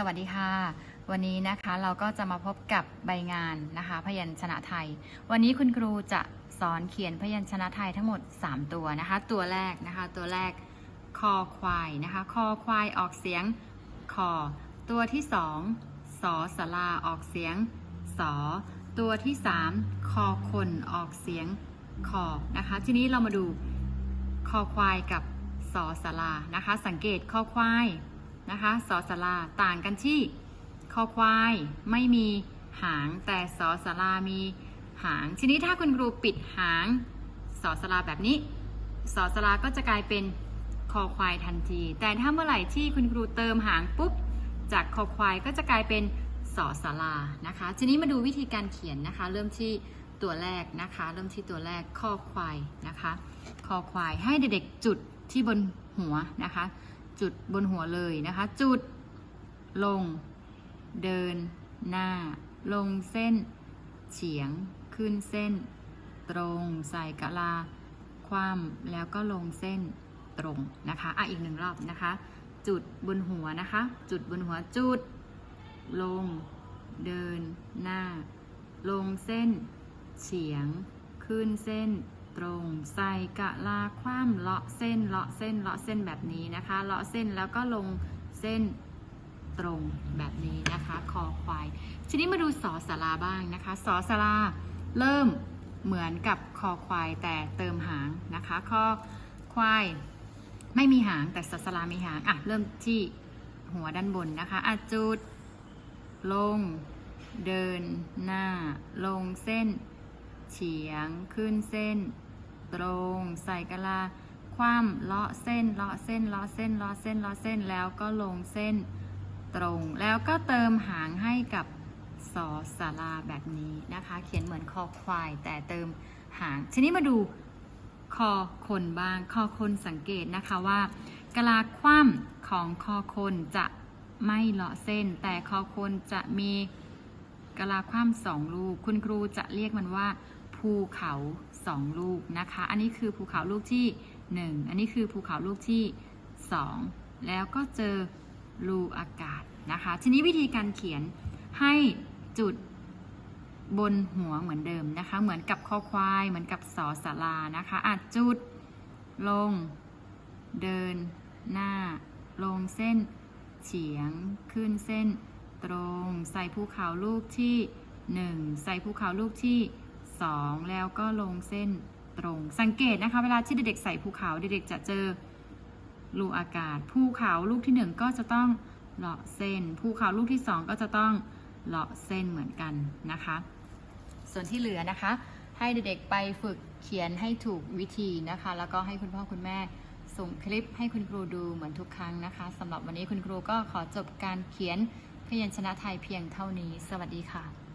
สวัสดีค่ะ วันนี้นะคะเราก็จะมาพบกับใบงานนะคะ พยัญชนะไทย วันนี้คุณครูจะสอนเขียนพยัญชนะไทยทั้งหมด 3 ตัวนะคะ ตัวแรกนะคะ ตัวแรกคอควายนะคะคอควายออกเสียงคอตัวที่สองสอสลาออกเสียงสอตัวที่สามคอคนออกเสียงคอนะคะ ทีนี้เรามาดูคอควายกับสอสลานะคะ สังเกตคอควาย นะคะสอสลาต่างกันที่คอควายไม่มีหางแต่สอสลามีหาง ทีนี้ถ้าคุณครูปิดหางสอสลาแบบนี้สอสลาก็จะกลายเป็นคอควายทันที แต่ถ้าเมื่อไหร่ที่คุณครูเติมหางปุ๊บ จากคอควายก็จะกลายเป็นสอสลานะคะ ทีนี้มาดูวิธีการเขียนนะคะ เริ่มที่ตัวแรกนะคะ เริ่มที่ตัวแรกคอควายนะคะคอควายให้เด็กๆจุดที่บนหัวนะคะ จุดบนหัวเลยนะคะ จุด ลง เดิน หน้า ลงเส้น เฉียง ขึ้นเส้น ตรง ใส่กะลา คว่ำแล้วก็ลงเส้นตรงนะคะอะอีกหนึ่งรอบนะคะ จุดบนหัวนะคะ จุดบนหัวจุด ลง เดิน หน้า ลงเส้น เฉียง ขึ้นเส้น ตรง ใส่กะลาคว่ำเลาะเส้นเลาะเส้นเลาะเส้นแบบนี้นะคะ เลาะเส้นแล้วก็ลงเส้นตรงแบบนี้นะคะ คอควาย ทีนี้มาดูสอสาราบ้างนะคะ สอสาราเริ่มเหมือนกับคอควายแต่เติมหางนะคะ คอควายไม่มีหางแต่สอสารามีหาง อะ เริ่มที่หัวด้านบนนะคะอะจุด ลง เดินหน้า ลงเส้น เฉียงขึ้นเส้น ตรง ใส่กะลา คว่ำเลาะเส้น เลาะเส้น เลาะเส้น เลาะเส้น เลาะเส้น แล้วก็ลงเส้นตรง แล้วก็เติมหางให้กับสอสาราแบบนี้นะคะ เขียนเหมือนคอควาย แต่เติมหาง ทีนี้มาดูคอคนบ้าง คอคนสังเกตนะคะว่ากะลาคว่ำของคอคนจะไม่เลาะเส้น แต่คอคนจะมีกะลาคว่ำสองลูก คุณครูจะเรียกมันว่า ภูเขาสองลูกนะคะ อันนี้คือภูเขาลูกที่หนึ่งอันนี้คือภูเขาลูกที่สองแล้วก็เจอรูอากาศนะคะ ทีนี้วิธีการเขียนให้จุดบนหัวเหมือนเดิมนะคะ เหมือนกับคอควาย เหมือนกับสอสารานะคะอาจจุดลง เดิน หน้า ลงเส้น เฉียง ขึ้นเส้น ตรง ใส่ภูเขาลูกที่หนึ่งใส่ภูเขาลูกที่ สองแล้วก็ลงเส้นตรง สังเกตนะคะเวลาที่เด็กๆใส่ภูเขาเด็กๆจะเจอรูอากาศ ภูเขาลูกที่หนึ่งก็จะต้องเลาะเส้น ภูเขาลูกที่สองก็จะต้องเลาะเส้นเหมือนกันนะคะ ส่วนที่เหลือนะคะ ให้เด็กๆไปฝึกเขียนให้ถูกวิธีนะคะ แล้วก็ให้คุณพ่อคุณแม่ส่งคลิปให้คุณครูดูเหมือนทุกครั้งนะคะสำหรับวันนี้คุณครูก็ขอจบการเขียนพยัญชนะไทยเพียงเท่านี้ สวัสดีค่ะ